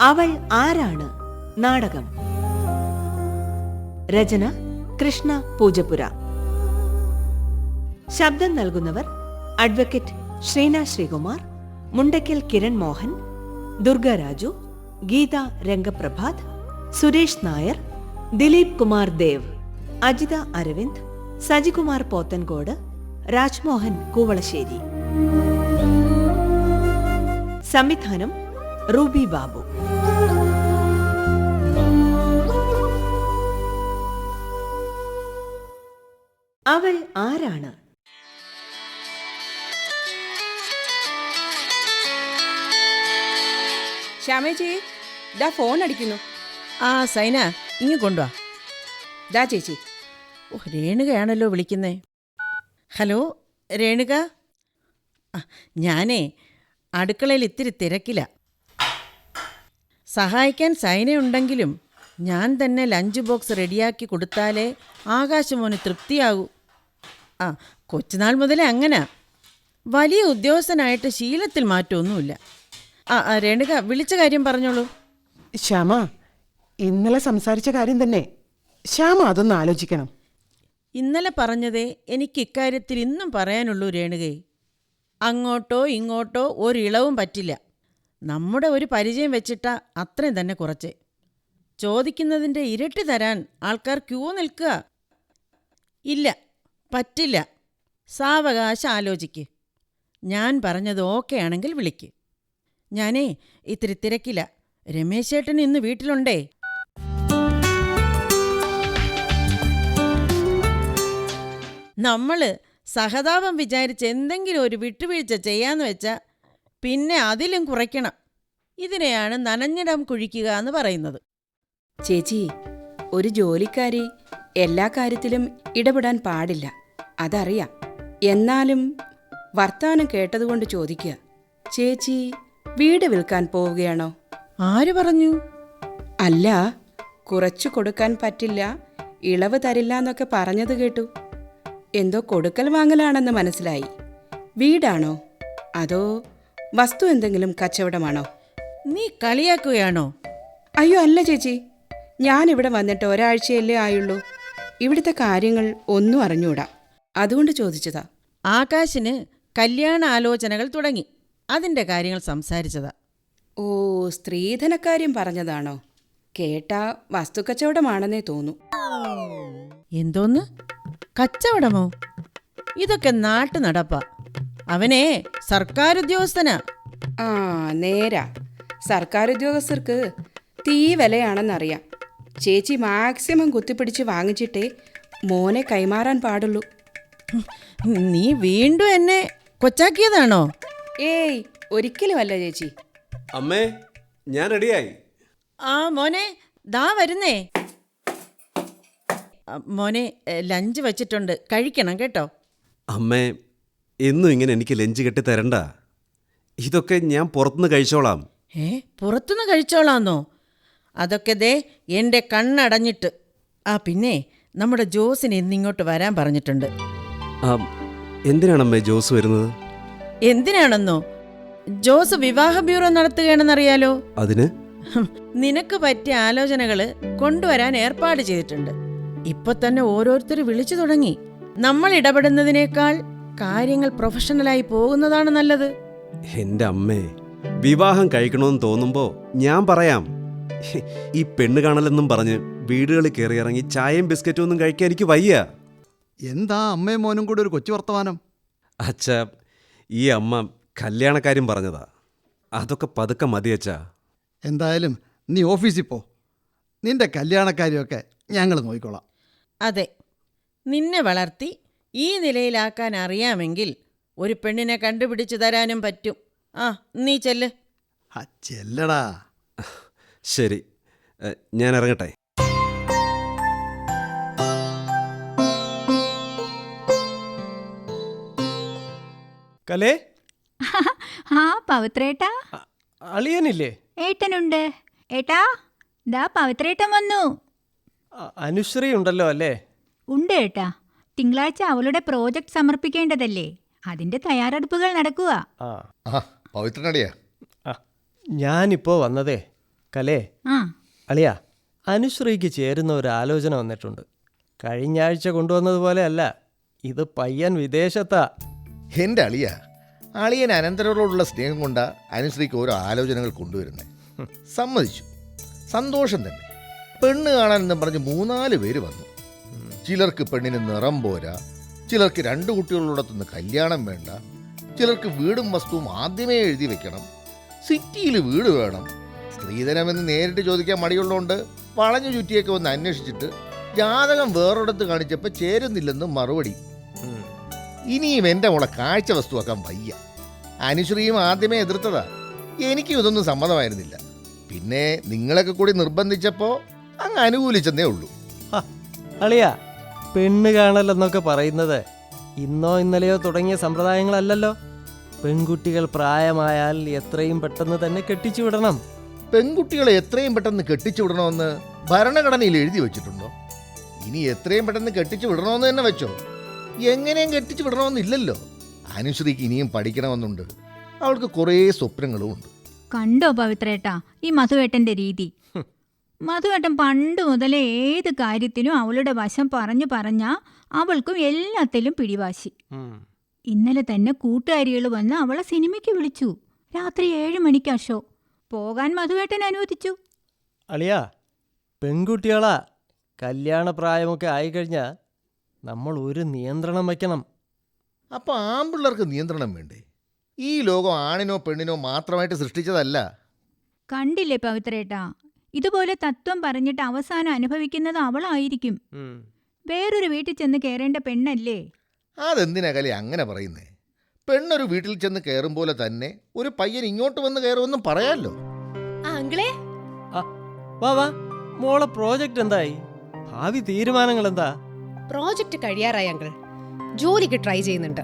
അവൾ ആരാണ്? നാടകം. രചന കൃഷ്ണ പൂജപുര ശബ്ദം നൽകുന്നവർ അഡ്വക്കേറ്റ് ശ്രീന ശ്രീകുമാർ മുണ്ടയ്ക്കൽ കിരൺ മോഹൻ ദുർഗ രാജു ഗീത രംഗപ്രഭാത് സുരേഷ് നായർ ദിലീപ് കുമാർ ദേവ് അജിത അരവിന്ദ് സജികുമാർ പോത്തൻകോട് രാജ്മോഹൻ കൂവളശ്ശേരി. സംവിധാനം റൂബി ബാബു. അവൾ ആരാണ്? ശ്യാമേച്ചി ദാ ഫോൺ അടിക്കുന്നു. ആ സൈന ഇങ്ങ് കൊണ്ടുവാ. ദാ ചേച്ചി. ഓ രേണുകയാണല്ലോ വിളിക്കുന്നേ. ഹലോ രേണുക? ഞാനേ അടുക്കളയിൽ ഇത്തിരി തിരക്കില. സഹായിക്കാൻ സൈനയുണ്ടെങ്കിലും ഞാൻ തന്നെ ലഞ്ച് ബോക്സ് റെഡിയാക്കി കൊടുത്താലേ ആകാശമോന് തൃപ്തിയാകൂ. ആ കൊച്ചുനാൾ മുതലേ അങ്ങനെ. വലിയ ഉദ്യോഗസ്ഥനായിട്ട് ശീലത്തിൽ മാറ്റമൊന്നുമില്ല. ആ ആ, രേണുക വിളിച്ച കാര്യം പറഞ്ഞോളൂ. ശ്യാമ ഇന്നലെ സംസാരിച്ച കാര്യം തന്നെ. ശ്യാമ അതൊന്ന് ആലോചിക്കണം. ഇന്നലെ പറഞ്ഞതേ എനിക്ക് ഇക്കാര്യത്തിൽ ഇന്നും പറയാനുള്ളൂ രേണുകേ. അങ്ങോട്ടോ ഇങ്ങോട്ടോ ഒരിളവും പറ്റില്ല. നമ്മുടെ ഒരു പരിചയം വെച്ചിട്ട അത്രയും തന്നെ കുറച്ച്. ചോദിക്കുന്നതിന്റെ ഇരട്ടി തരാൻ ആൾക്കാർ ക്യൂ നിൽക്കുക. ഇല്ല പറ്റില്ല. സാവകാശം ആലോചിക്ക്. ഞാൻ പറഞ്ഞത് ഓക്കെ ആണെങ്കിൽ വിളിക്ക്. ഞാനേ ഇത്തിരി തിരക്കില്ല രമേശേട്ടൻ ഇന്ന് വീട്ടിലുണ്ടേ? നമ്മൾ സഹതാപം വിചാരിച്ച് എന്തെങ്കിലും ഒരു വിട്ടുവീഴ്ച ചെയ്യാന്ന് വെച്ചാൽ പിന്നെ അതിലും കുറയ്ക്കണം. ഇതിനെയാണ് നനഞ്ഞിടം കുഴിക്കുക എന്ന് പറയുന്നത്. ചേച്ചി ഒരു ജോലിക്കാരി എല്ലാ കാര്യത്തിലും ഇടപെടാൻ പാടില്ല. അതറിയാം. എന്നാലും വർത്താനം കേട്ടതുകൊണ്ട് ചോദിക്കുക ചേച്ചി വീട് വിൽക്കാൻ പോവുകയാണോ? ആര് പറഞ്ഞു? അല്ല കുറച്ചു കൊടുക്കാൻ പറ്റില്ല. ഇളവ് തരില്ല എന്നൊക്കെ പറഞ്ഞത് കേട്ടു. എന്തോ കൊടുക്കൽ വാങ്ങലാണെന്ന് മനസ്സിലായി. വീടാണോ? അതോ വസ്തു എന്തെങ്കിലും കച്ചവടമാണോ? നീ കളിയാക്കുകയാണോ? അയ്യോ അല്ല ചേച്ചി. ഞാൻ ഇവിടെ വന്നിട്ട് ഒരാഴ്ചയല്ലേ ആയുള്ളൂ. ഇവിടുത്തെ കാര്യങ്ങൾ ഒന്നും അറിഞ്ഞൂടാ. അതുകൊണ്ട് ചോദിച്ചതാ. ആകാശിന് കല്യാണ ആലോചനകൾ തുടങ്ങി. അതിന്റെ കാര്യങ്ങൾ സംസാരിച്ചതാ. ഓ സ്ത്രീധനക്കാര്യം പറഞ്ഞതാണോ? കേട്ടാ വസ്തുക്കച്ചവടമാണെന്നേ തോന്നു. എന്തോന്ന്? കച്ചവടമോ? ഇതൊക്കെ നാട്ടു നടപ്പാ അവനെ സർക്കാർ ഉദ്യോഗസ്ഥനാ ആ നേരാ. സർക്കാർ ഉദ്യോഗസ്ഥർക്ക് തീ വിലയാണെന്നറിയാം. ചേച്ചി മാക്സിമം കുത്തിപ്പിടിച്ച് വാങ്ങിച്ചിട്ടേ മോനെ കൈമാറാൻ പാടുള്ളൂ. നീ വീണ്ടും എന്നെ കൊച്ചാക്കിയതാണോ? ഏയ് ഒരിക്കലുമല്ല ചേച്ചി. അമ്മേ ഞാൻ റെഡിയായി. ആ മോനെ ദാ വരുന്നേ. മോനെ എ, ലഞ്ച് വെച്ചിട്ടുണ്ട്. കഴിക്കണം കേട്ടോ. അമ്മേ എന്നും ഇങ്ങനെ എനിക്ക് ലഞ്ച് കെട്ടി തരണ്ട. ഇതൊക്കെ ഞാൻ പുറത്തുനിന്ന് കഴിച്ചോളാം. ഏ പുറത്തുനിന്ന് കഴിച്ചോളാന്നോ? അതൊക്കെ ദേ എന്റെ കണ്ണടഞ്ഞിട്ട്. ആ പിന്നെ നമ്മുടെ ജോസിനെ ഇന്നിങ്ങോട്ട് വരാൻ പറഞ്ഞിട്ടുണ്ട്. എന്തിനാണമ്മേ ജോസ് വരുന്നത്? എന്തിനാണെന്നോ? ജോസ് വിവാഹ ബ്യൂറോ നടത്തുകയാണെന്നറിയാലോ? അതിന്? നിനക്ക് പറ്റിയ ആലോചനകൾ കൊണ്ടുവരാൻ ഏർപ്പാട് ചെയ്തിട്ടുണ്ട്. ഇപ്പൊ തന്നെ ഓരോരുത്തർ വിളിച്ചു തുടങ്ങി. നമ്മൾ ഇടപെടുന്നതിനേക്കാൾ കാര്യങ്ങൾ പ്രൊഫഷണലായി പോകുന്നതാണ് നല്ലത്. എന്റെ അമ്മേ വിവാഹം കഴിക്കണമെന്ന് തോന്നുമ്പോ ഞാൻ പറയാം. ഈ പെണ്ണ് കാണലെന്നും പറഞ്ഞ് വീടുകളിൽ കയറി ഇറങ്ങി ചായയും ബിസ്ക്കറ്റും ഒന്നും കഴിക്കാൻ എനിക്ക് വയ്യ. എന്താ അമ്മയും മോനും കൂടെ ഒരു കൊച്ചു വർത്തമാനം? അച്ഛ ഈ അമ്മ കല്യാണക്കാര്യം പറഞ്ഞതാ. അതൊക്കെ പതുക്കെ മതി അച്ഛാ. എന്തായാലും നീ ഓഫീസിൽ പോ. നിന്റെ കല്യാണക്കാരിയൊക്കെ ഞങ്ങൾ നോക്കിക്കോളാം. അതെ നിന്നെ വളർത്തി ഈ നിലയിലാക്കാൻ അറിയാമെങ്കിൽ ഒരു പെണ്ണിനെ കണ്ടുപിടിച്ചു തരാനും പറ്റും. ആ നീ ചെല്ല്. ചെല്ലടാ. ശരി ഞാൻ ഇറങ്ങട്ടെ. കലേ? ആ പവിത്രേട്ടാ. അളിയനില്ലേ? ഏട്ടനുണ്ട്. ഏട്ടാ ദാ പവിത്രേട്ടൻ വന്നു. അനുശ്രീ ഉണ്ടല്ലോ അല്ലേ? ഉണ്ട് ഏട്ടാ. തിങ്കളാഴ്ച അവളുടെ പ്രോജക്റ്റ് സമർപ്പിക്കേണ്ടതല്ലേ. അതിന്റെ തയ്യാറെടുപ്പുകൾ നടക്കുക. പവിത്രനടിയാ ഞാനിപ്പോൾ വന്നതേ. കലേ ആ. അളിയ അനുശ്രീക്ക് ചേരുന്ന ഒരു ആലോചന വന്നിട്ടുണ്ട്. കഴിഞ്ഞ ആഴ്ച കൊണ്ടുവന്നതുപോലെ അല്ല. ഇത് പയ്യൻ വിദേശത്താ. എന്റെ അളിയ അളിയൻ അനന്തരോടുള്ള സ്നേഹം കൊണ്ടാ അനുശ്രീക്ക് ഓരോ ആലോചനകൾ കൊണ്ടുവരുന്നത് സമ്മതിച്ചു. സന്തോഷം തന്നെ. പെണ്ണ് കാണാനെന്നും പറഞ്ഞ് മൂന്നാൽ പേര് വന്നു. ചിലർക്ക് പെണ്ണിന് നിറം പോരാ ചിലർക്ക് രണ്ട് കുട്ടികളുള്ളടത്തുനിന്ന് കല്യാണം വേണ്ട ചിലർക്ക് വീടും വസ്തുവും ആദ്യമേ എഴുതി വെക്കണം സിറ്റിയിൽ വീട് വേണം സ്ത്രീധനമെന്ന് നേരിട്ട് ചോദിക്കാൻ മടിയുള്ളതുകൊണ്ട് വളഞ്ഞു ചുറ്റിയൊക്കെ ഒന്ന് അന്വേഷിച്ചിട്ട് ജാതകം വേറൊരിടത്ത് കാണിച്ചപ്പോൾ ചേരുന്നില്ലെന്ന് മറുപടി. ഇനിയും എന്റെ മോളെ കാഴ്ച വസ്തുവാക്കാൻ വയ്യ. അനുശ്രീയും ആദ്യമേ എതിർത്തതാ. എനിക്കും ഇതൊന്നും സമ്മതമായിരുന്നില്ല. പിന്നെ നിങ്ങളൊക്കെ കൂടി നിർബന്ധിച്ചപ്പോൾ അങ്ങ് അനുകൂലിച്ചെന്നേ ഉള്ളൂ. അളിയ പെണ്ണ് കാണലെന്നൊക്കെ പറയുന്നത് ഇന്നോ ഇന്നലെയോ തുടങ്ങിയ സമ്പ്രദായങ്ങളല്ലല്ലോ. പെൺകുട്ടികൾ പ്രായമായാൽ എത്രയും പെട്ടെന്ന് തന്നെ കെട്ടിച്ചു വിടണം. പെൺകുട്ടികളെ എത്രയും പെട്ടെന്ന് കെട്ടിച്ചു വിടണമെന്ന് ഭരണഘടനയിൽ എഴുതി വെച്ചിട്ടുണ്ടോ? ഇനി എത്രയും പെട്ടെന്ന് കെട്ടിച്ചു വിടണമെന്ന് തന്നെ വെച്ചോ. എങ്ങനെയും കെട്ടിച്ചു വിടണമെന്നില്ലല്ലോ. അനുശ്രീക്ക് ഇനിയും പഠിക്കണമെന്നുണ്ട്. അവൾക്ക് കുറേ സ്വപ്നങ്ങളും ഉണ്ട്. കണ്ടോ പവിത്രേട്ടാ ഈ മധുവേട്ടന്റെ രീതി. മധുവേട്ടൻ പണ്ട് മുതലേ ഏത് കാര്യത്തിനും അവളുടെ വശം പറഞ്ഞു പറഞ്ഞാ അവൾക്കും എല്ലാത്തിലും പിടിവാശി. ഇന്നലെ തന്നെ കൂട്ടുകാരികൾ വന്ന് അവളെ സിനിമയ്ക്ക് വിളിച്ചു. രാത്രി ഏഴ് മണിക്കാ ഷോ. പോകാൻ മധുവേട്ടൻ അനുവദിച്ചു. അളിയാ പെൺകുട്ടികളാ. കല്യാണ പ്രായമൊക്കെ ആയിക്കഴിഞ്ഞാൽ നമ്മൾ ഒരു നിയന്ത്രണം വയ്ക്കണം. അപ്പോൾ ആമ്പിള്ളേർക്ക് നിയന്ത്രണം വേണ്ടേ? ഈ ലോകം ആണിനോ പെണ്ണിനോ മാത്രമായിട്ട് സൃഷ്ടിച്ചതല്ല. കണ്ടില്ലേ പവിത്രേട്ടാ? ഇതുപോലെ തത്വം പറഞ്ഞിട്ട് അവസാനം അനുഭവിക്കുന്നത് അവളായിരിക്കും. വേറൊരു വീട്ടിൽ ചെന്ന് കയറേണ്ട പെണ്ണല്ലേ? അതെന്തിനാ കലി അങ്ങനെ പറയുന്നേ? പെണ്ണൊരു വീട്ടിൽ ചെന്ന് കയറും പോലെ തന്നെ ഒരു പയ്യൻ ഇങ്ങോട്ട് വന്ന് കയറുമെന്നും പറയാമല്ലോ അങ്കിളെ വാ വാ. മോളെ പ്രോജക്റ്റ് എന്തായി? ഭാവി തീരുമാനങ്ങൾ എന്താ പ്രോജക്റ്റ് കഴിയാറായി അങ്കിൾ. ജോലിക്ക് ട്രൈ ചെയ്യുന്നുണ്ട്.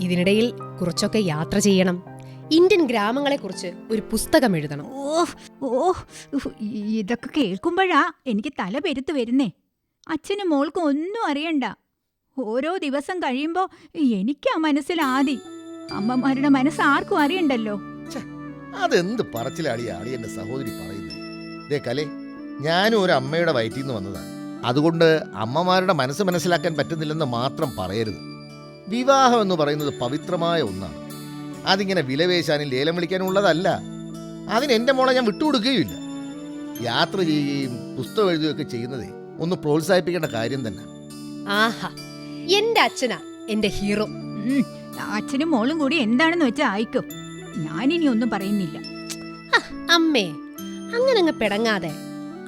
ഇതിനിടയിൽ കുറച്ചൊക്കെ യാത്ര ചെയ്യണം. ഇന്ത്യൻ ഗ്രാമങ്ങളെക്കുറിച്ച് ഒരു പുസ്തകം എഴുതണം. ഓ ഓ ഇതൊക്കെ കേൾക്കുമ്പോഴാ എനിക്ക് തല പെരുത്ത് വരുന്നേ. അച്ഛനും മോൾക്കും ഒന്നും അറിയണ്ട. ഓരോ ദിവസം കഴിയുമ്പോ എനിക്കാ മനസ്സിൽ ആദി. അമ്മമാരുടെ മനസ്സ് ആർക്കും അറിയണ്ടല്ലോ. അതെന്ത് പറച്ചിലാളിയാ എന്റെ സഹോദരി പറയുന്നത് ദേ കലേ ഞാനും ഒരു അമ്മയുടെ വയറ്റിൽ നിന്ന് വന്നതാണ് അതുകൊണ്ട് അമ്മമാരുടെ മനസ്സ് മനസ്സിലാക്കാൻ പറ്റുന്നില്ലെന്ന് മാത്രം പറയരുത്. വിവാഹം എന്ന് പറയുന്നത് പവിത്രമായ ഒന്നാണ്. അതിങ്ങനെ വിലവേശാനും ലേലം വിളിക്കാനും ഉള്ളതല്ല അതിന് എന്റെ മോളെ ഞാൻ വിട്ടുകൊടുക്കുകയില്ല യാത്ര ചെയ്യുകയും പുസ്തകം എഴുതുകയൊക്കെ ചെയ്യുന്നതേ ഒന്ന് പ്രോത്സാഹിപ്പിക്കേണ്ട കാര്യം തന്നെ. ആഹാ എന്റെ അച്ഛനാ എന്റെ ഹീറോ. അച്ഛനും മോളും കൂടി എന്താണെന്ന് വെച്ചാൽ ആയിക്കും. ഞാനിനി ഒന്നും പറയുന്നില്ല. അമ്മേ അങ്ങനെ അങ്ങ് പിടങ്ങാതെ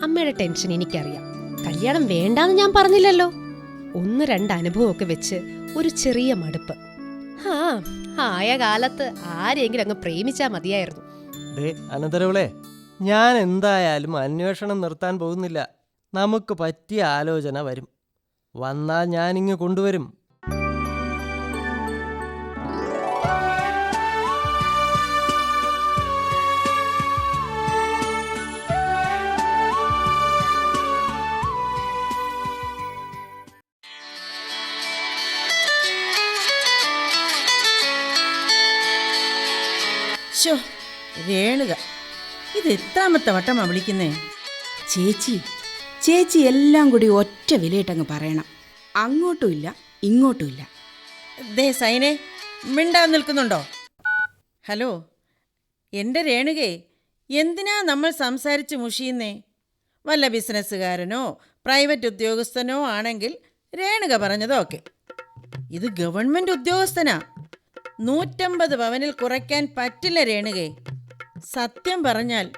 അമ്മയുടെ ടെൻഷൻ എനിക്കറിയാം. കല്യാണം വേണ്ടാന്ന് ഞാൻ പറഞ്ഞില്ലല്ലോ. ഒന്ന് രണ്ട് അനുഭവമൊക്കെ വെച്ച് ഒരു ചെറിയ മടുപ്പ്. ആ ആയ കാലത്ത് ആരെങ്കിലും അങ്ങ് പ്രേമിച്ചാ മതിയായിരുന്നു. അനന്തരവളെ ഞാൻ എന്തായാലും അന്വേഷണം നിർത്താൻ പോകുന്നില്ല. നമുക്ക് പറ്റിയ ആലോചന വരും. വന്നാൽ ഞാനിങ്ങ് കൊണ്ടുവരും. രേണുക ഇത് എത്രാമത്തെ വട്ടമാ വിളിക്കുന്നേ? ചേച്ചി ചേച്ചി എല്ലാം കൂടി ഒറ്റ വിലയിട്ടങ്ങ് പറയണം. അങ്ങോട്ടുമില്ല ഇങ്ങോട്ടുമില്ല ദേ സൈനെ മിണ്ടാൻ നിൽക്കുന്നുണ്ടോ? ഹലോ എന്റെ രേണുകേ എന്തിനാ നമ്മൾ സംസാരിച്ച് മുഷിയുന്നേ? വല്ല ബിസിനസ്സുകാരനോ പ്രൈവറ്റ് ഉദ്യോഗസ്ഥനോ ആണെങ്കിൽ രേണുക പറഞ്ഞതൊക്കെ ഇത് ഗവൺമെന്റ് ഉദ്യോഗസ്ഥനാ. നൂറ്റമ്പത് പവനിൽ കുറയ്ക്കാൻ പറ്റില്ല രേണുകേ. സത്യം പറഞ്ഞാൽ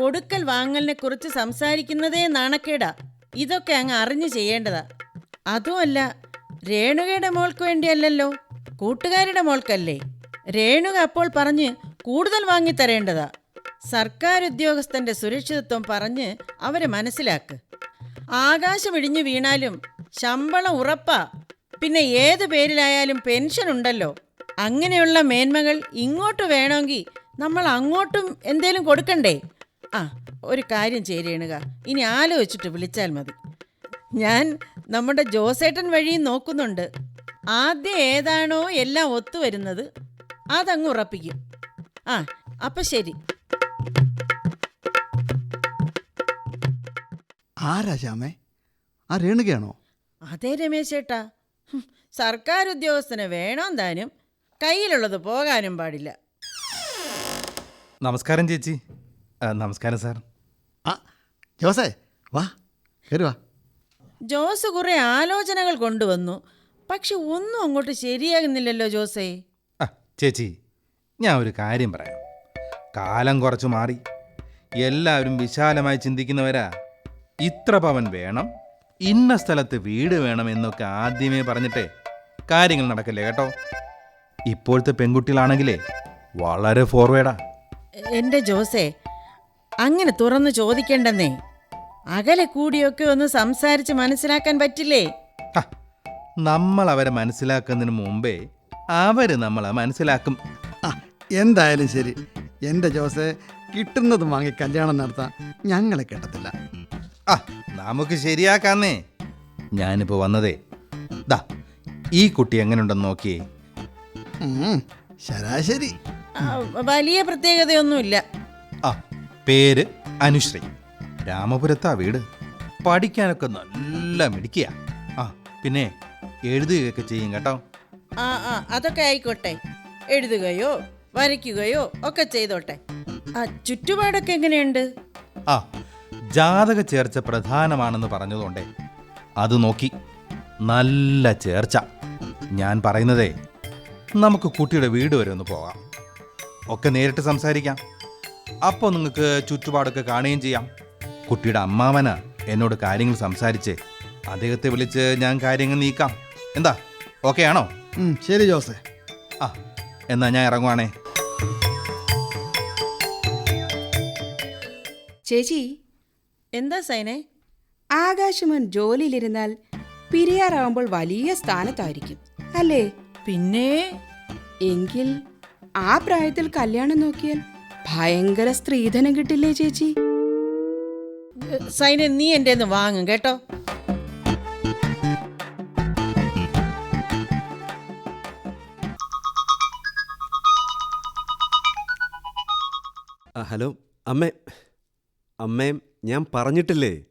കൊടുക്കൽ വാങ്ങലിനെ കുറിച്ച് സംസാരിക്കുന്നതേ നാണക്കേടാ. ഇതൊക്കെ അങ്ങ് അറിഞ്ഞു ചെയ്യേണ്ടതാ. അതുമല്ല രേണുകയുടെ മോൾക്ക് വേണ്ടിയല്ലല്ലോ? കൂട്ടുകാരുടെ മോൾക്കല്ലേ? രേണുക അപ്പോൾ പറഞ്ഞ് കൂടുതൽ വാങ്ങിത്തരേണ്ടതാ. സർക്കാർ ഉദ്യോഗസ്ഥന്റെ സുരക്ഷിതത്വം പറഞ്ഞ് അവരെ മനസ്സിലാക്ക്. ആകാശം ഇടിഞ്ഞു വീണാലും ശമ്പളം ഉറപ്പാ. പിന്നെ ഏത് പേരിലായാലും പെൻഷൻ ഉണ്ടല്ലോ. അങ്ങനെയുള്ള മേന്മകൾ ഇങ്ങോട്ട് വേണമെങ്കിൽ നമ്മൾ അങ്ങോട്ടും എന്തേലും കൊടുക്കണ്ടേ? ആ ഒരു കാര്യം ചേരേണുക. ഇനി ആലോചിച്ചിട്ട് വിളിച്ചാൽ മതി. ഞാൻ നമ്മുടെ ജോസേട്ടൻ വഴിയും നോക്കുന്നുണ്ട്. ആദ്യം ഏതാണോ എല്ലാം ഒത്തുവരുന്നത് അതങ്ങ് ഉറപ്പിക്കും. ആ അപ്പം ശരി. ആരാ ശ്യാമേ? ആ രേണുകയാണോ? അതേ രമേശ് ചേട്ടാ. സർക്കാർ ഉദ്യോഗസ്ഥന് വേണം താനും കയ്യിലുള്ളത് പോകാനും പാടില്ല. നമസ്കാരം ചേച്ചി. ആ, നമസ്കാരം സാർ. ആ ജോസേ വാ കയറി വാ. ജോസ് കുറെ ആലോചനകൾ കൊണ്ടുവന്നു. പക്ഷെ ഒന്നും അങ്ങോട്ട് ശരിയാകുന്നില്ലല്ലോ ജോസേ. ആ ചേച്ചി ഞാൻ ഒരു കാര്യം പറയാം. കാലം കുറച്ച് മാറി. എല്ലാവരും വിശാലമായി ചിന്തിക്കുന്നവരാ. ഇത്ര പവൻ വേണം ഇന്ന സ്ഥലത്ത് വീട് വേണം എന്നൊക്കെ ആദ്യമേ പറഞ്ഞിട്ടേ കാര്യങ്ങൾ നടക്കില്ലേ കേട്ടോ? ഇപ്പോഴത്തെ പെൺകുട്ടികളാണെങ്കിലേ വളരെ ഫോർവേഡാ എന്റെ ജോസേ അങ്ങനെ തുറന്നു ചോദിക്കേണ്ടെന്നേ. അകലെ കൂടിയൊക്കെ ഒന്ന് സംസാരിച്ച് മനസ്സിലാക്കാൻ പറ്റില്ലേ? നമ്മൾ അവരെ മനസ്സിലാക്കുന്നതിന് മുമ്പേ അവർ നമ്മളെ മനസ്സിലാക്കും. എന്തായാലും ശരി. എന്റെ ജോസേ കിട്ടുന്നത് വാങ്ങി കല്യാണം നടത്താൻ ഞങ്ങളെ കേട്ടത്തില്ല. ആ നമുക്ക് ശരിയാക്കാന്നേ. ഞാനിപ്പോൾ വന്നതേ. ദാ ഈ കുട്ടി എങ്ങനെയുണ്ടെന്ന് നോക്കിയേ. ശരാശരി. ആ, വലിയ പ്രത്യേകതയൊന്നുമില്ല. ആ പേര് അനുശ്രീ. രാമപുരത്താ വീട്. പഠിക്കാനൊക്കെ നല്ല മിടിക്കുക ആ പിന്നെ എഴുതുകയൊക്കെ ചെയ്യും കേട്ടോ. ആ ആ അതൊക്കെ ആയിക്കോട്ടെ. എഴുതുകയോ വരയ്ക്കുകയോ ഒക്കെ ചെയ്തോട്ടെ. ആ ചുറ്റുപാടൊക്കെ എങ്ങനെയുണ്ട്? ആ ജാതക ചേർച്ച പ്രധാനമാണെന്ന് പറഞ്ഞതുകൊണ്ടേ അത് നോക്കി. നല്ല ചേർച്ച. ഞാൻ പറയുന്നതേ നമുക്ക് കുട്ടിയുടെ വീട് വരെ ഒന്ന് പോകാം ഒക്കെ നേരിട്ട് സംസാരിക്കാം. അപ്പോൾ നിങ്ങൾക്ക് ചുറ്റുപാടൊക്കെ കാണുകയും ചെയ്യാം. കുട്ടിയുടെ അമ്മാവന എന്നോട് കാര്യങ്ങൾ സംസാരിച്ച് അദ്ദേഹത്തെ വിളിച്ച് ഞാൻ കാര്യങ്ങൾ നീക്കാം. എന്താ? ഓക്കെ ആണോ? ശരി ജോസേ. ആ എന്നാ ഞാൻ ഇറങ്ങുവാണേ. ചേച്ചി എന്താ സൈനെ? ആകാശമൻ ജോലിയിലിരുന്നാൽ പിരിയാറാവുമ്പോൾ വലിയ സ്ഥാനത്തായിരിക്കും. അല്ലേ? പിന്നെ? എങ്കിൽ ആ പ്രായത്തിൽ കല്യാണം നോക്കിയാൽ ഭയങ്കര സ്ത്രീധനം കിട്ടില്ലേ ചേച്ചി? സൈന നീ എന്റെ വാങ്ങും കേട്ടോ? ഹലോ. അമ്മേ. അമ്മേ ഞാൻ പറഞ്ഞിട്ടില്ലേ?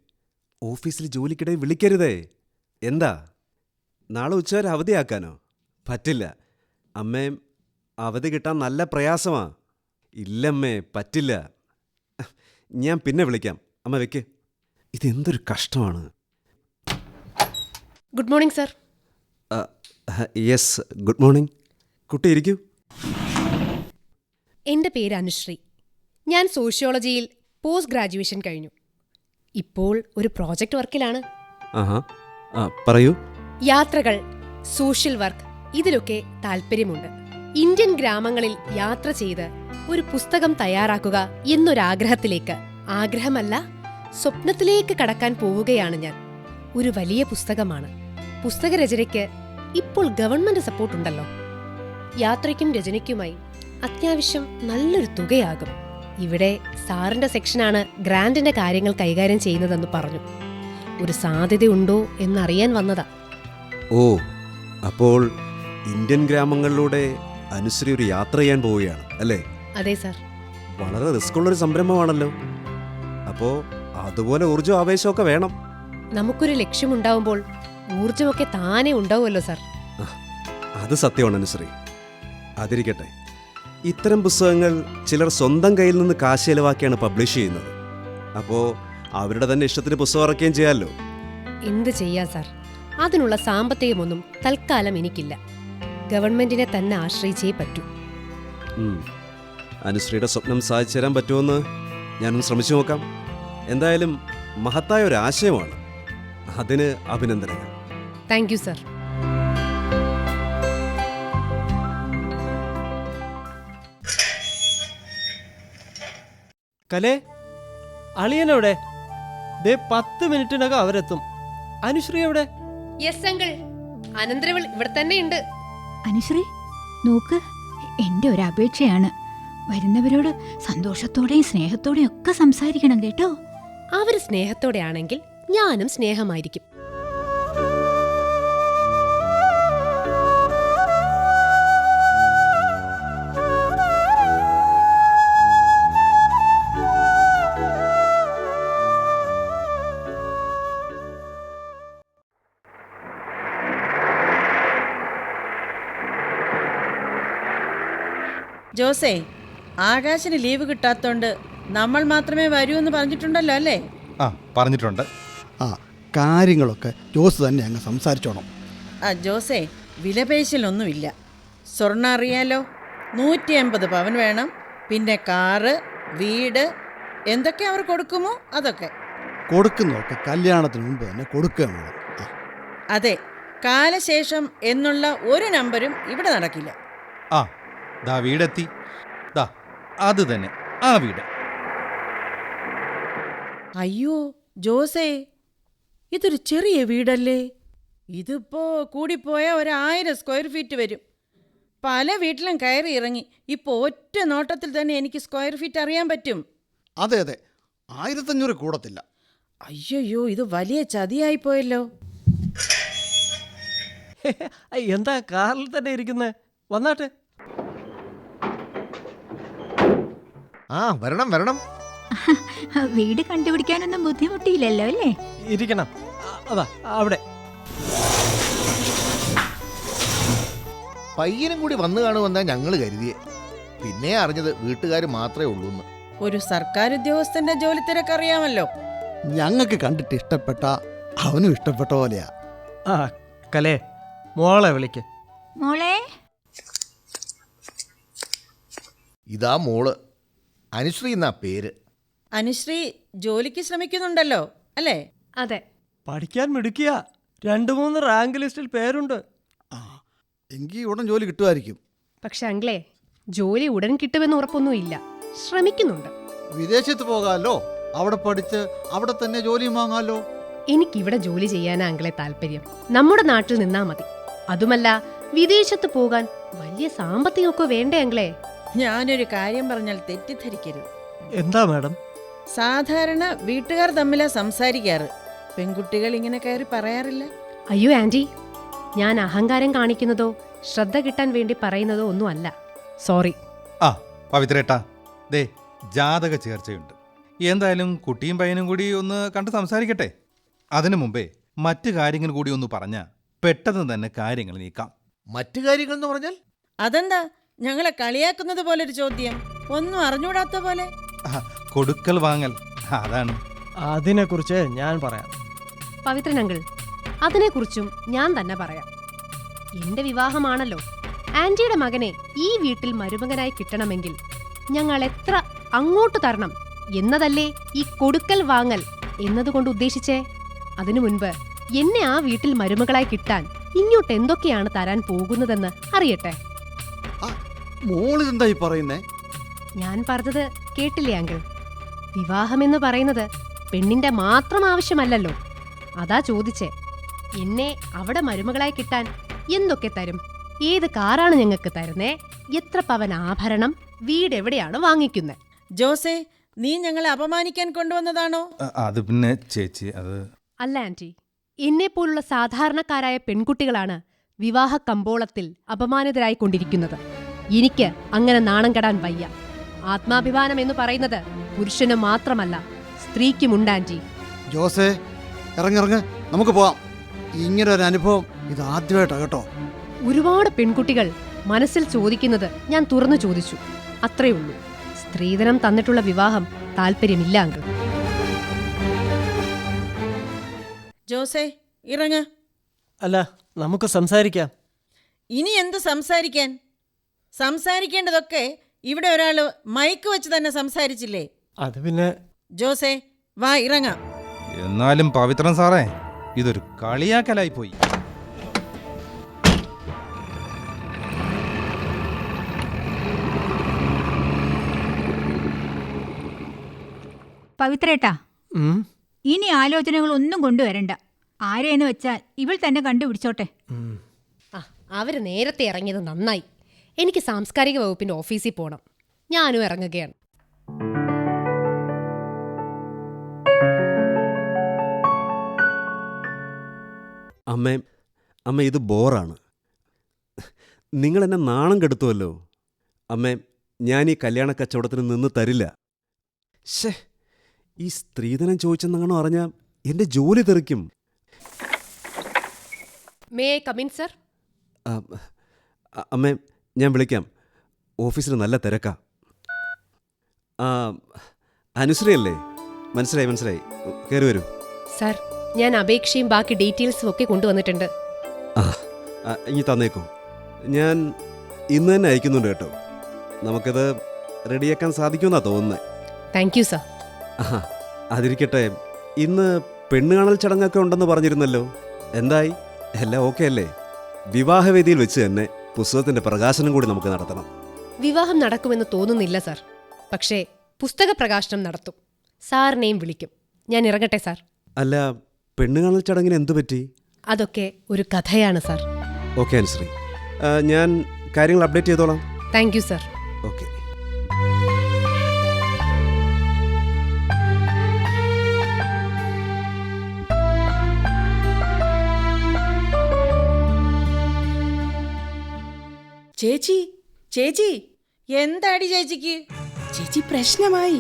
ഓഫീസിൽ ജോലിക്കിടെ വിളിക്കരുതേ. എന്താ? നാളെ ഉച്ചവരെ അവധിയാക്കാനോ? പറ്റില്ല. അമ്മേം അവധി കിട്ടാൻ നല്ല പ്രയാസമാ. ഇല്ലമ്മേ പറ്റില്ല. ഞാൻ പിന്നെ വിളിക്കാം. അമ്മ വെക്ക്. ഇതെന്തൊരു കഷ്ടമാണ്. Good morning sir. Yes good morning. കുട്ടി ഇരിക്കൂ. എന്റെ പേര് അനുശ്രീ. ഞാൻ സോഷ്യോളജിയിൽ പോസ്റ്റ് ഗ്രാജുവേഷൻ കഴിഞ്ഞു. ഇപ്പോൾ ഒരു പ്രോജക്റ്റ് വർക്കിലാണ്. പറയൂ. യാത്രകൾ സോഷ്യൽ വർക്ക് ഇതിലൊക്കെ താല്പര്യമുണ്ട്. ഇന്ത്യൻ ഗ്രാമങ്ങളിൽ യാത്ര ചെയ്ത് ഒരു പുസ്തകം തയ്യാറാക്കുക എന്നൊരാഗ്രഹത്തിലേക്ക്. ആഗ്രഹമല്ല സ്വപ്നത്തിലേക്ക് കടക്കാൻ പോവുകയാണ് ഞാൻ. ഒരു വലിയ പുസ്തകമാണ്. പുസ്തകരചനയ്ക്ക് ഇപ്പോൾ ഗവൺമെന്റ് സപ്പോർട്ടുണ്ടല്ലോ. യാത്രയ്ക്കും രചനയ്ക്കുമായി അത്യാവശ്യം നല്ലൊരു തുകയാകും. ഇവിടെ സാറിന്റെ സെക്ഷനാണ് ഗ്രാൻഡിന്റെ കാര്യങ്ങൾ കൈകാര്യം ചെയ്യുന്നതെന്ന് പറഞ്ഞു. ഒരു സാധ്യതയുണ്ടോ എന്നറിയാൻ വന്നതാ. ഓ അപ്പോൾ ഇന്ത്യൻ ഗ്രാമങ്ങളിലൂടെ അനുശ്രീ ഒരു യാത്ര ചെയ്യാൻ പോവുകയാണ് അല്ലേ? അതെ സർ. വളരെ റിസ്ക് ഉള്ളൊരു സംരംഭമാണല്ലോ. അപ്പോ അതുപോലെ ഊർജം ആവേശമൊക്കെ വേണം. നമുക്കൊരു ലക്ഷ്യമുണ്ടാവുമ്പോൾ ഊർജമൊക്കെ താനേ ഉണ്ടാവുമല്ലോ സർ. അത് സത്യമാണ് അനുശ്രീ. അതിരിക്കട്ടെ. ഇത്തരം പുസ്തകങ്ങൾ ചിലർ സ്വന്തം കയ്യിൽ നിന്ന് കാശ് ചെലവാക്കിയാണ് പബ്ലിഷ് ചെയ്യുന്നത്. അപ്പോ അവരുടെ തന്നെ ഇഷ്ടത്തിന് പുസ്തകം ഇറക്കുകയും ചെയ്യാമല്ലോ. എന്ത് ചെയ്യാ സാർ? അതിനുള്ള സാമ്പത്തികമൊന്നും തൽക്കാലം എനിക്കില്ല. ഗവൺമെന്റിനെ തന്നെ ആശ്രയിച്ചേ പറ്റൂ. അനുശ്രീയുടെ സ്വപ്നം സാധിച്ചു തരാൻ പറ്റുമെന്ന് ഞാനൊന്ന് ശ്രമിച്ചു നോക്കാം. എന്തായാലും മഹത്തായ ഒരു ആശയമാണ്. അതിന് അഭിനന്ദനങ്ങൾ. താങ്ക് യു സർ കലേ അളിയനവിടെ? ദേ പത്ത് മിനിറ്റിനകം അവരെത്തും. അനുശ്രീ എവിടെ? യെസ് അങ്കിൾ അനന്തരവൾ ഇവിടെ തന്നെയുണ്ട്. അനുശ്രീ നോക്ക് എന്റെ ഒരു അപേക്ഷയാണ്. വരുന്നവരോട് സന്തോഷത്തോടെയും സ്നേഹത്തോടെയും ഒക്കെ സംസാരിക്കണം കേട്ടോ. അവർ സ്നേഹത്തോടെയാണെങ്കിൽ ഞാനും സ്നേഹമായിരിക്കും. ജോസേ ആകാശിന് ലീവ് കിട്ടാത്തോണ്ട് നമ്മൾ മാത്രമേ വരൂ എന്ന് പറഞ്ഞിട്ടുണ്ടല്ലോ അല്ലേ? ആ പറഞ്ഞിട്ടുണ്ട്. ആ കാര്യങ്ങളൊക്കെ ജോസ് തന്നെ അങ്ങ് സംസാരിച്ചോണം. ആ ജോസേ വിലപേശലൊന്നുമില്ല. സ്വർണ അറിയാലോ? നൂറ്റി അമ്പത് പവൻ വേണം. പിന്നെ കാറ് വീട് എന്തൊക്കെ അവർ കൊടുക്കുമോ അതൊക്കെ. കൊടുക്കുന്നതൊക്കെ കല്യാണത്തിന് മുമ്പ് തന്നെ കൊടുക്കുക അതെ കാലശേഷം എന്നുള്ള ഒരു നമ്പരും ഇവിടെ നടക്കില്ല. ആ ദാ വീടെത്തി. ദാ അത് തന്നെ ആ വീട്. അയ്യോ ജോസേ ഇതൊരു ചെറിയ വീടല്ലേ? ഇതിപ്പോ കൂടിപ്പോയ ഒരു ആയിരം സ്ക്വയർ ഫീറ്റ് വരും. പല വീട്ടിലും കയറി ഇറങ്ങി. ഇപ്പോൾ ഒറ്റ നോട്ടത്തിൽ തന്നെ എനിക്ക് സ്ക്വയർ ഫീറ്റ് അറിയാൻ പറ്റും. അതെ അതെ. ആയിരത്തഞ്ഞൂറ് കൂടത്തില്ല. അയ്യോ ഇത് വലിയ ചതിയായി പോയല്ലോ. എന്താ കാറിൽ തന്നെ ഇരിക്കുന്നേ? വന്നാട്ടെ. ആ വരണം വരണം. വീട് കണ്ടുപിടിക്കാനൊന്നും ബുദ്ധിമുട്ടിയില്ലല്ലോ അല്ലേ? ഇരിക്കണം. അതാ അവിടെ. പയ്യനും കൂടി വന്നു കാണുമെന്നാ ഞങ്ങൾ കരുതിയേ. പിന്നെ അറിഞ്ഞത് വീട്ടുകാർ മാത്രമേ ഉള്ളൂ എന്ന് ഒരു സർക്കാർ ഉദ്യോഗസ്ഥന്റെ ജോലി തിരക്കറിയാമല്ലോ. ഞങ്ങൾക്ക് കണ്ടിട്ട് ഇഷ്ടപ്പെട്ട അവനും ഇഷ്ടപ്പെട്ട പോലെയാ. ആ കലേ മോളെ വിളിക്ക്. മോളെ? ഇതാ മോൾ. അനുശ്രീ എന്നാ പേര്? അനുശ്രീ ജോലിക്ക് ശ്രമിക്കുന്നുണ്ടല്ലോ അല്ലേ? അതെ. പഠിക്കാൻ മിടുക്കിയ. രണ്ടു മൂന്ന് റാങ്ക് ലിസ്റ്റിൽ പേരുണ്ട്. ആ എങ്കിൽ ഉടൻ ജോലി കിട്ടുമായിരിക്കും. പക്ഷെ അങ്കിളെ ജോലി ഉടൻ കിട്ടുമെന്ന് ഉറപ്പൊന്നുമില്ല. ശ്രമിക്കുന്നുണ്ട്. വിദേശത്ത് പോകാമല്ലോ അവിടെ പഠിച്ച് അവിടെ തന്നെ ജോലി വാങ്ങാമല്ലോ എനിക്കിവിടെ ജോലി ചെയ്യാനാ അങ്കിളെ താല്പര്യം. നമ്മുടെ നാട്ടിൽ നിന്നാ മതി. അതുമല്ല വിദേശത്ത് പോകാൻ വലിയ സാമ്പത്തികമൊക്കെ വേണ്ടേ അങ്കിളെ? ഞാനൊരു കാര്യം പറഞ്ഞാൽ തെറ്റിദ്ധരിക്കരുത്. എന്താ മാഡം? സാധാരണ വീട്ടുകാർ തമ്മിലാ സംസാരിക്കാറ്. പെൺകുട്ടികൾ ഇങ്ങനെ കയറി പറയാറില്ല. അയ്യോ ആന്റി. ഞാൻ അഹങ്കാരം കാണിക്കുന്നതോ ശ്രദ്ധ കിട്ടാൻ വേണ്ടി പറയുന്നതോ ഒന്നും അല്ല. സോറി. ആ പവിത്രേട്ടാ. ദേ ജാതക ചേർച്ചയുണ്ട്. എന്തായാലും കുട്ടിയും പയ്യനും കൂടി ഒന്ന് കണ്ട് സംസാരിക്കട്ടെ. അതിനു മുമ്പേ മറ്റു കാര്യങ്ങൾ കൂടി ഒന്ന് പറഞ്ഞാൽ പെട്ടെന്ന് തന്നെ കാര്യങ്ങൾ നീക്കാം. മറ്റു കാര്യങ്ങൾ എന്ന് പറഞ്ഞാൽ? അതെന്താ? ഞങ്ങളെ കളിയാക്കുന്നത് പോലെ ഒരു ചോദ്യം. ഒന്നും അറിഞ്ഞുകൂടാത്ത പോലെ. കൊടുക്കൽ വാങ്ങൽ. അതാണ്. അതിനെ കുറിച്ച് ഞാൻ പറയാം. പവിത്രൻ അങ്കിൾ അതിനെക്കുറിച്ചും ഞാൻ തന്നെ പറയാം. എന്റെ വിവാഹമാണല്ലോ. ആന്റിയുടെ മകനെ ഈ വീട്ടിൽ മരുമകനായി കിട്ടണമെങ്കിൽ ഞങ്ങൾ എത്ര അങ്ങോട്ട് തരണം എന്നതല്ലേ ഈ കൊടുക്കൽ വാങ്ങൽ എന്നതുകൊണ്ട് ഉദ്ദേശിച്ചേ? അതിനു മുൻപ് എന്നെ ആ വീട്ടിൽ മരുമകളായി കിട്ടാൻ ഇങ്ങോട്ട് എന്തൊക്കെയാണ് തരാൻ പോകുന്നതെന്ന് അറിയട്ടെ? മോളിതെന്തായി പറയുന്നേ? ഞാൻ പറഞ്ഞത് കേട്ടില്ലേ അങ്കിൾ? വിവാഹമെന്ന് പറയുന്നത് പെണ്ണിന്റെ മാത്രം ആവശ്യമല്ലല്ലോ. അതാ ചോദിച്ചേ. എന്നെ അവിടെ മരുമകളായി കിട്ടാൻ എന്തൊക്കെ തരും? ഏത് കാറാണ് ഞങ്ങൾക്ക് തരുന്നേ? എത്ര പവൻ ആഭരണം? വീട് എവിടെയാണ് വാങ്ങിക്കുന്നത് ജോസേ നീ ഞങ്ങളെ അപമാനിക്കാൻ കൊണ്ടുവന്നതാണോ? അത് പിന്നെ ചേച്ചി അത് അല്ല ആന്റി എന്നെ പോലുള്ള സാധാരണക്കാരായ പെൺകുട്ടികളാണ് വിവാഹ കമ്പോളത്തിൽ അപമാനിതരായി കൊണ്ടിരിക്കുന്നത് എനിക്ക് അങ്ങനെ നാണം കെടാൻ വയ്യ. ആത്മാഭിമാനം എന്ന് പറയുന്നത് പുരുഷന് മാത്രമല്ല സ്ത്രീക്കും ഉണ്ടാന്റി ജോസേ ഇറങ്ങിറങ്ങ് നമുക്ക് പോവാം. ഇങ്ങനെ ഒരു അനുഭവം ഇത് ആദ്യമായിട്ടാ കേട്ടോ. ഒരുപാട് പെൺകുട്ടികൾ മനസ്സിൽ ചോദിക്കുന്നത് ഞാൻ തുറന്നു ചോദിച്ചു. അത്രേ ഉള്ളൂ. സ്ത്രീധനം തന്നിട്ടുള്ള വിവാഹം താല്പര്യമില്ല അങ്കിൾ. ജോസേ ഇറങ്ങ. അല്ല നമുക്ക് സംസാരിക്കാം. ഇനി എന്ത് സംസാരിക്കാൻ? സംസാരിക്കേണ്ടതൊക്കെ ഇവിടെ ഒരാൾ മൈക്ക് വെച്ച് തന്നെ സംസാരിച്ചില്ലേ? അത് പിന്നെ ജോസേ വാ ഇറങ്ങാം. എന്നാലും പവിത്രൻ സാറേ ഇതൊരു കളിയാക്കലായി പോയി. പവിത്രേട്ടാ ഇനി ആലോചനകൾ ഒന്നും കൊണ്ടുവരണ്ട. ആരെയെന്ന് വെച്ചാൽ ഇവൾ തന്നെ കണ്ടുപിടിച്ചോട്ടെ. ആ അവർ നേരത്തെ ഇറങ്ങിയത് നന്നായി. എനിക്ക് സാംസ്കാരിക വകുപ്പിന്റെ ഓഫീസിൽ പോകണം ഞാനും ഇറങ്ങുകയാണ്. അമ്മേ അമ്മ ഇത് ബോറാണ്. നിങ്ങൾ എന്നെ നാണം കെടുത്തുവല്ലോ. അമ്മേ ഞാൻ ഈ കല്യാണ കച്ചവടത്തിന് നിന്ന് തരില്ല. ഷേ ഈ സ്ത്രീധനം ചോദിച്ചെന്നാണോ അറിഞ്ഞാൽ എന്റെ ജോലി തെറിക്കും. മേ കമിൻ സർ അമ്മേ ഞാൻ വിളിക്കാം. ഓഫീസിൽ നല്ല തിരക്കാ. അനുശ്രീയല്ലേ? മനസ്സിലായി മനസ്സിലായി. കയറി വരൂ. സാർ ഞാൻ അപേക്ഷയും ബാക്കി ഡീറ്റെയിൽസും ഒക്കെ കൊണ്ടുവന്നിട്ടുണ്ട്. ആ ഇനി തന്നേക്കൂ. ഞാൻ ഇന്ന് തന്നെ അയക്കുന്നുണ്ട് കേട്ടോ. നമുക്കത് റെഡിയാക്കാൻ സാധിക്കുമെന്നാ തോന്നുന്നത് താങ്ക് യു സാർ ആ അതിരിക്കട്ടെ. ഇന്ന് പെണ്ണ് കാണൽ ചടങ്ങൊക്കെ ഉണ്ടെന്ന് പറഞ്ഞിരുന്നല്ലോ. എന്തായി? എല്ലാം ഓക്കെ അല്ലേ? വിവാഹവേദിയിൽ വെച്ച് തന്നെ. പുസ്തകത്തിന്റെ പ്രകാശനം കൂടി നമുക്ക് നടത്തണം. വിവാഹം നടക്കുമെന്ന് തോന്നുന്നില്ല സാർ. പക്ഷേ പുസ്തക പ്രകാശനം നടത്തും. സാറിനെയും വിളിക്കും. ഞാൻ ഇറങ്ങട്ടെ സാർ? അല്ല പെണ്ണുകാണൽ ചടങ്ങിന് എന്തു പറ്റി? അതൊക്കെ ഒരു കഥയാണ് സാർ. ഓക്കെ അനുശ്രീ. ഞാൻ കാര്യങ്ങൾ അപ്ഡേറ്റ് ചെയ്തോളാം. Thank you sir. ഓക്കെ. ചേച്ചി ചേച്ചി എന്താടി ചേച്ചിക്ക്? ചേച്ചി പ്രശ്നമായി.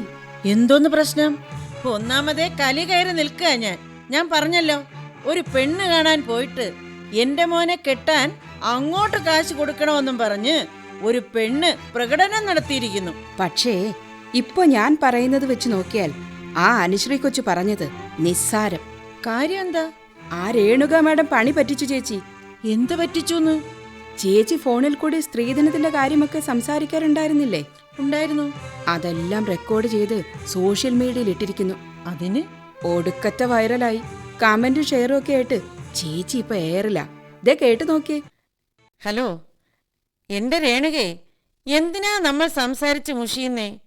എന്തോന്ന് പ്രശ്നം? ഒന്നാമതേ കലി കയറി നിൽക്കുക ഞാൻ. ഞാൻ പറഞ്ഞല്ലോ ഒരു പെണ്ണ് കാണാൻ പോയിട്ട് എന്റെ മോനെ കെട്ടാൻ അങ്ങോട്ട് കാശ് കൊടുക്കണമെന്നും പറഞ്ഞ് ഒരു പെണ്ണ് പ്രകടനം നടത്തിയിരിക്കുന്നു. പക്ഷേ ഇപ്പൊ ഞാൻ പറയുന്നത് വെച്ച് നോക്കിയാൽ ആ അനുശ്രീ കൊച്ചു പറഞ്ഞത് നിസ്സാരം. കാര്യം എന്താ? ആ രേണുക മാഡം പണി പറ്റിച്ചു ചേച്ചി. എന്ത് പറ്റിച്ചൂന്ന്? ചേച്ചി ഫോണിൽ കൂടി സ്ത്രീധനത്തിന്റെ കാര്യമൊക്കെ സംസാരിക്കാറുണ്ടായിരുന്നില്ലേ? ഉണ്ടായിരുന്നു. അതെല്ലാം റെക്കോർഡ് ചെയ്ത് സോഷ്യൽ മീഡിയയിൽ ഇട്ടിരിക്കുന്നു. അതിന്? ഒടുക്കത്തെ വൈറലായി. കമന്റും ഷെയറും ഒക്കെ ആയിട്ട് ചേച്ചി ഇപ്പൊ ഏറില്ല ഇതേ കേട്ട് നോക്കിയേ ഹലോ എന്റെ രേണുകേ എന്തിനാ നമ്മൾ സംസാരിച്ച് മുഷിയുന്നേ?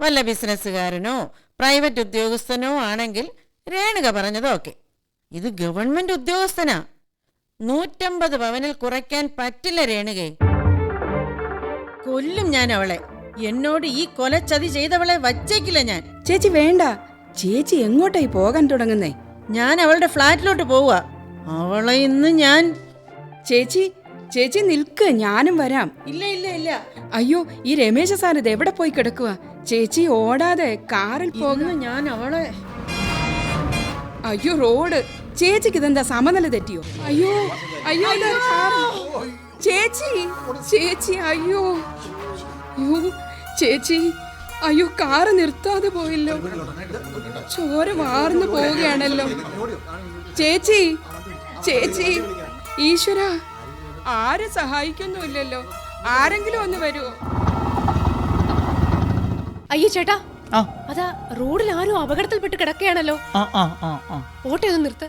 വല്ല ബിസിനസ്സുകാരനോ പ്രൈവറ്റ് ഉദ്യോഗസ്ഥനോ ആണെങ്കിൽ രേണുക പറഞ്ഞതോ ഓക്കെ ഇത് ഗവൺമെന്റ് ഉദ്യോഗസ്ഥനാ. നൂറ്റമ്പത് പവനിൽ കുറയ്ക്കാൻ പറ്റില്ല രേണുകേ. കൊല്ലും ഞാൻ അവളെ. എന്നോട് ഈ കൊലച്ചതി ചെയ്തവളെ വച്ചേക്കില്ല ഞാൻ. ചേച്ചി വേണ്ട. ചേച്ചി എങ്ങോട്ടായി പോകാൻ തുടങ്ങുന്നേ? ഞാൻ അവളുടെ ഫ്ലാറ്റിലോട്ട് പോവുക. അവളെ ഇന്ന് ഞാൻ ചേച്ചി ചേച്ചി നിൽക്ക്. ഞാനും വരാം. ഇല്ല ഇല്ല ഇല്ല. അയ്യോ ഈ രമേശ സാർ ഇത് എവിടെ പോയി കിടക്കുക ചേച്ചി ഓടാതെ കാറിൽ പോകുന്ന ഞാൻ അവളെ അയ്യോ റോഡ്. ചേച്ചിക്ക് ഇതെന്താ സമനില തെറ്റിയോ? അയ്യോ അയ്യോ ചേച്ചി ചേച്ചി അയ്യോ. അയ്യോ ചേച്ചി അയ്യോ കാറ് നിർത്താതെ പോയല്ലോ. ചോര വാർന്നു പോവുകയാണല്ലോ. ചേച്ചി ചേച്ചി ഈശ്വര ആരും സഹായിക്കൊന്നുമില്ലല്ലോ. ആരെങ്കിലും ഒന്ന് വരുമോ അയ്യോ ചേട്ടാ. അതാ റോഡിൽ ആരും അപകടത്തിൽപ്പെട്ട് കിടക്കുകയാണല്ലോ ആ ആ ആ ആ ഓട്ടോ ഒന്ന് നിർത്ത്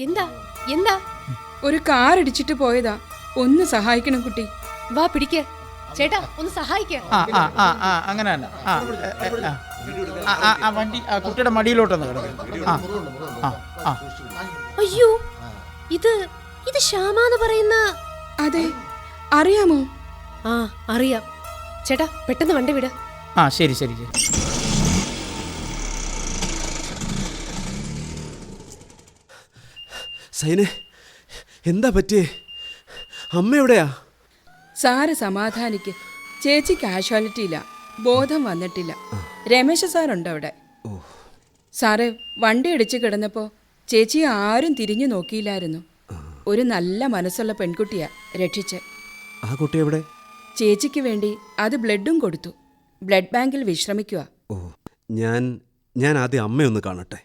എന്താ എന്താ ഒരു കാർ ഇടിച്ചിട്ട് പോയതാ ഒന്ന് സഹായിക്കണം കുട്ടി വാ പിടിക്ക് ചേട്ടാ ഒന്ന് സഹായിക്ക ആ ആ ആ ആ അങ്ങനെ വണ്ടി കുട്ടിയുടെ മടിയിലോട്ടൊന്ന് ആ ആ ആ അയ്യോ ഇത് ഇത് ശ്യാമാന്ന് പറയുന്ന അതെ അറിയാമോ ആ അറിയാം ചേട്ടാ പെട്ടെന്ന് വണ്ടി വിട് ആ ശരി ശരി ശരി. സൈനെ എന്താ പറ്റിയേ? അമ്മ എവിടെയാ? സാറ് സമാധാനിക്ക്. ചേച്ചി കാഷ്വാലിറ്റി ഇല്ല ബോധം വന്നിട്ടില്ല. രമേശ സാറുണ്ട് അവിടെ. സാറ് വണ്ടി അടിച്ചു കിടന്നപ്പോൾ ചേച്ചി ആരും തിരിഞ്ഞു നോക്കിയില്ലായിരുന്നു. ഒരു നല്ല മനസ്സുള്ള പെൺകുട്ടിയാ രക്ഷിച്ച് ആ കുട്ടി എവിടെ? ചേച്ചിക്ക് വേണ്ടി അത് ബ്ലഡും കൊടുത്തു. ബ്ലഡ് ബാങ്കിൽ വിശ്രമിക്കുക. ഓ ഞാൻ ഞാൻ ആദ്യം അമ്മയൊന്ന് കാണട്ടെ.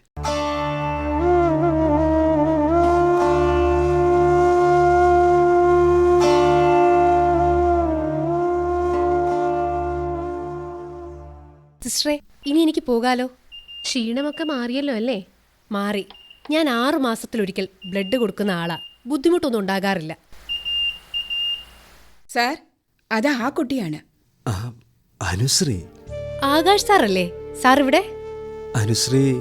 സിസ്റ്ററെ ഇനി എനിക്ക് പോകാലോ? ക്ഷീണമൊക്കെ മാറിയല്ലോ അല്ലേ? മാറി. ഞാൻ ആറു മാസത്തിലൊരിക്കൽ ബ്ലഡ് കൊടുക്കുന്ന ആളാ. ബുദ്ധിമുട്ടൊന്നും ഉണ്ടാകാറില്ല. സാർ അത് ആ കുട്ടിയാണ്. അനുശ്രീ. ആകാശ് സാറല്ലേ? സാർ ഇവിടെ അനുശ്രീ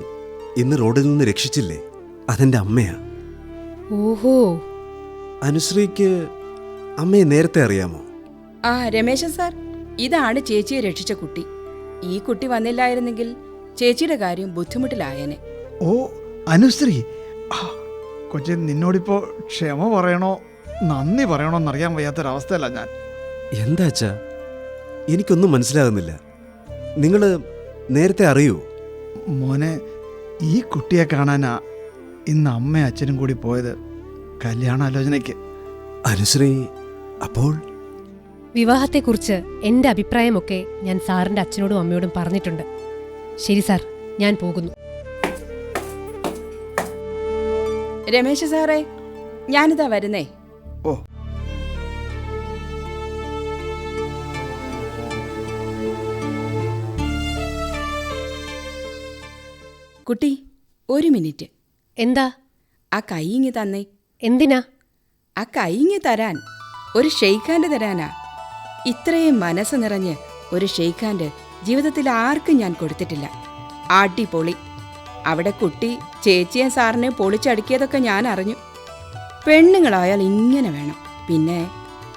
ഇന്ന് റോഡിൽ നിന്ന് രക്ഷിച്ചില്ലേ? അതെന്റെ അമ്മയാ. ഓഹോ. അനുശ്രീക്ക് അമ്മയെ നേരത്തെ അറിയാമോ? ആ രമേശൻ സാർ. ഇതാണ് ചേച്ചിയെ രക്ഷിച്ച കുട്ടി. ഈ കുട്ടി വന്നില്ലായിരുന്നെങ്കിൽ ചേച്ചിയുടെ കാര്യം ബുദ്ധിമുട്ടിലായേനെ. ഓ അനുശ്രീ. ആ, കൊച്ചി നിന്നോടിപ്പോ ക്ഷമ പറയണോ? നന്ദി പറയണോ എന്നറിയാൻ വയ്യാത്തൊരവസ്ഥയല്ല ഞാൻ. എന്താ അച്ഛാ എനിക്കൊന്നും മനസ്സിലാകുന്നില്ല. നിങ്ങൾ നേരത്തെ അറിയൂ. മോനെ ഈ കുട്ടിയെ കാണാനാ ഇന്ന് അമ്മയും അച്ഛനും കൂടി പോയത് കല്യാണാലോചനയ്ക്ക്. അനുശ്രീ അപ്പോൾ? വിവാഹത്തെക്കുറിച്ച് എന്റെ അഭിപ്രായമൊക്കെ ഞാൻ സാറിന്റെ അച്ഛനോടും അമ്മയോടും പറഞ്ഞിട്ടുണ്ട്. ശരി സാർ ഞാൻ പോകുന്നു. രമേശ് സാറേ ഞാനിതാ വരുന്നേ. ഓ. കുട്ടി ഒരു മിനിറ്റ്. എന്താ? ആ കൈയിങ്ങി തന്നേ. എന്തിനാ? ആ കൈയിങ്ങി തരാൻ. ഒരു ഷെയ്ഖാന്റെ തരാനാ. ഇത്രയും മനസ്സ് നിറഞ്ഞ് ഒരു ഷെയ്ഖാന്റെ ജീവിതത്തിൽ ആർക്കും ഞാൻ കൊടുത്തിട്ടില്ല. അടിപൊളി. അവിടെ കുട്ടി ചേച്ചിയെ സാറിനെ പൊളിച്ചടുക്കിയതൊക്കെ ഞാൻ അറിഞ്ഞു. പെണ്ണുങ്ങളായാൽ ഇങ്ങനെ വേണം. പിന്നെ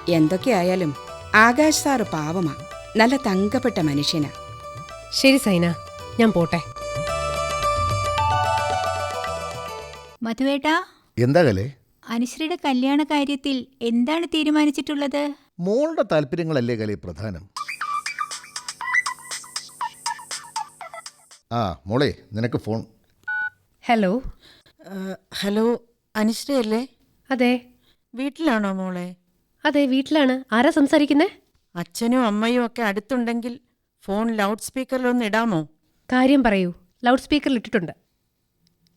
എന്തൊക്കെയായാലും ആകാശ് സാറ് പാവമാ. നല്ല തങ്കപ്പെട്ട മനുഷ്യനാ. ശരി സൈന ഞാൻ പോട്ടെ. മധുവേട്ടാ? എന്താ കലേ? അനുശ്രീയുടെ കല്യാണ കാര്യത്തിൽ എന്താണ് തീരുമാനിച്ചിട്ടുള്ളത്? മോളുടെ താല്പര്യങ്ങളല്ലേ കലേ പ്രധാനം? ആ മോളെ നിനക്ക് ഫോൺ. ഹലോ? ഹലോ അനുശ്രീയല്ലേ അതെ. വീട്ടിലാണോ മോളെ? അതെ വീട്ടിലാണ്. ആരാ സംസാരിക്കുന്നേ? അച്ഛനും അമ്മയും ഒക്കെ അടുത്തുണ്ടെങ്കിൽ ഫോൺ ലൗഡ് സ്പീക്കറിലൊന്ന് ഇടാമോ? കാര്യം പറയൂ. ലൗഡ് സ്പീക്കറിൽ ഇട്ടിട്ടുണ്ട്.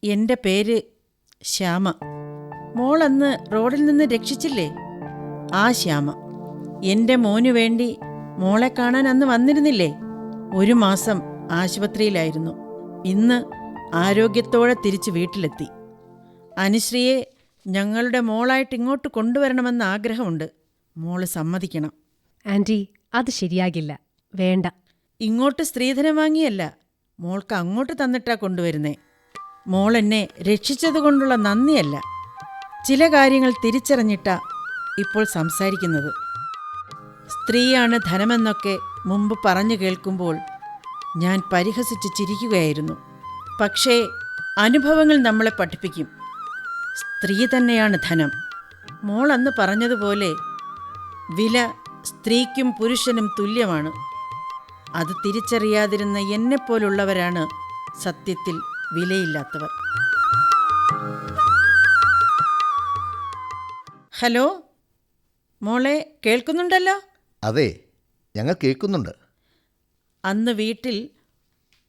എന്റെ പേര് ശ്യാമ. മോൾ അന്ന് റോഡിൽ നിന്ന് രക്ഷിച്ചില്ലേ? ആ ശ്യാമ. എന്റെ മോനു വേണ്ടി മോളെ കാണാൻ അന്ന് വന്നിരുന്നില്ലേ? ഒരു മാസം ആശുപത്രിയിലായിരുന്നു. ഇന്ന് ആരോഗ്യത്തോടെ തിരിച്ച് വീട്ടിലെത്തി. അനുശ്രീയെ ഞങ്ങളുടെ മോളായിട്ട് ഇങ്ങോട്ട് കൊണ്ടുവരണമെന്ന് ആഗ്രഹമുണ്ട്. മോൾ സമ്മതിക്കണം. ആന്റി അത് ശരിയാകില്ല. വേണ്ട. ഇങ്ങോട്ട് സ്ത്രീധനം വാങ്ങിയല്ല. മോൾക്ക് അങ്ങോട്ട് തന്നിട്ടാ കൊണ്ടുവരുന്നേ. മോൾ എന്നെ രക്ഷിച്ചതുകൊണ്ടുള്ള നന്ദിയല്ല. ചില കാര്യങ്ങൾ തിരിച്ചറിഞ്ഞിട്ടാ ഇപ്പോൾ സംസാരിക്കുന്നത്. സ്ത്രീയാണ് ധനമെന്നൊക്കെ മുമ്പ് പറഞ്ഞു കേൾക്കുമ്പോൾ ഞാൻ പരിഹസിച്ച് ചിരിക്കുകയായിരുന്നു. പക്ഷേ അനുഭവങ്ങൾ നമ്മളെ പഠിപ്പിക്കും. സ്ത്രീ തന്നെയാണ് ധനം. മോൾ അന്ന് പറഞ്ഞതുപോലെ വില സ്ത്രീക്കും പുരുഷനും തുല്യമാണ്. അത് തിരിച്ചറിയാതിരുന്ന എന്നെപ്പോലുള്ളവരാണ് സത്യത്തിൽ വിലയില്ലാത്തവർ. ഹലോ മോളെ കേൾക്കുന്നുണ്ടല്ലോ? അതെ ഞങ്ങൾ കേൾക്കുന്നുണ്ട്. അന്ന് വീട്ടിൽ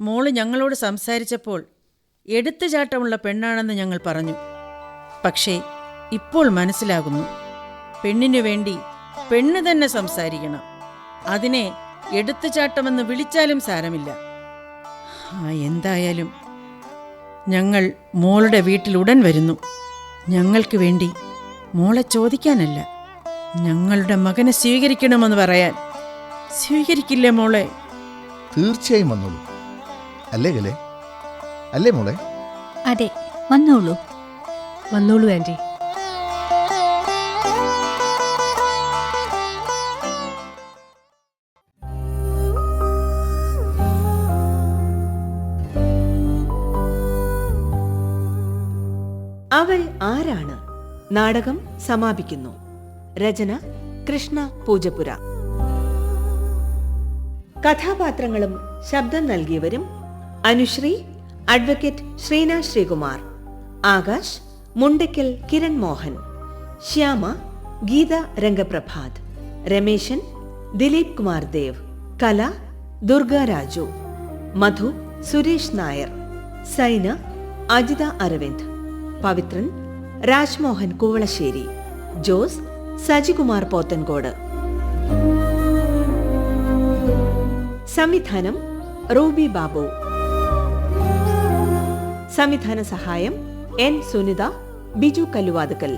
മോൾ ഞങ്ങളോട് സംസാരിച്ചപ്പോൾ എടുത്തുചാട്ടമുള്ള പെണ്ണാണെന്ന് ഞങ്ങൾ പറഞ്ഞു. പക്ഷേ ഇപ്പോൾ മനസ്സിലാകുന്നു പെണ്ണിനു വേണ്ടി പെണ്ണ് തന്നെ സംസാരിക്കണം. അതിനെ എടുത്തുചാട്ടമെന്ന് വിളിച്ചാലും സാരമില്ല. ആ എന്തായാലും ഞങ്ങൾ മോളുടെ വീട്ടിൽ ഉടൻ വരുന്നു. ഞങ്ങൾക്ക് വേണ്ടി മോളെ ചോദിക്കാനല്ല. ഞങ്ങളുടെ മകനെ സ്വീകരിക്കണമെന്ന് പറയാൻ. സ്വീകരിക്കില്ലേ മോളെ? തീർച്ചയായും വന്നോളൂ. അല്ലേ അല്ലേ മോളെ? അതെ വന്നോളൂ. വന്നോളൂ ആന്റി അവൾ ആരാണ്? നാടകം സമാപിക്കുന്നു. രചന കൃഷ്ണ പൂജപുര കഥാപാത്രങ്ങളും ശബ്ദം നൽകിയവരും അനുശ്രീ അഡ്വക്കേറ്റ് ശ്രീന ശ്രീകുമാർ ആകാശ് മുണ്ടയ്ക്കൽ കിരൺ മോഹൻ ശ്യാമ ഗീത രംഗപ്രഭാത് രമേശൻ ദിലീപ് കുമാർ ദേവ് കല ദുർഗ രാജു മധു സുരേഷ് നായർ സൈന അജിത അരവിന്ദ്. പവിത്രൻ രാജ്മോഹൻ കൂവളശ്ശേരി ജോസ് സജികുമാർ പോത്തൻകോട്. സംവിധാനം റൂബി ബാബു. സംവിധാന സഹായം എൻ സുനിത ബിജു കല്ലുവാതുക്കൽ.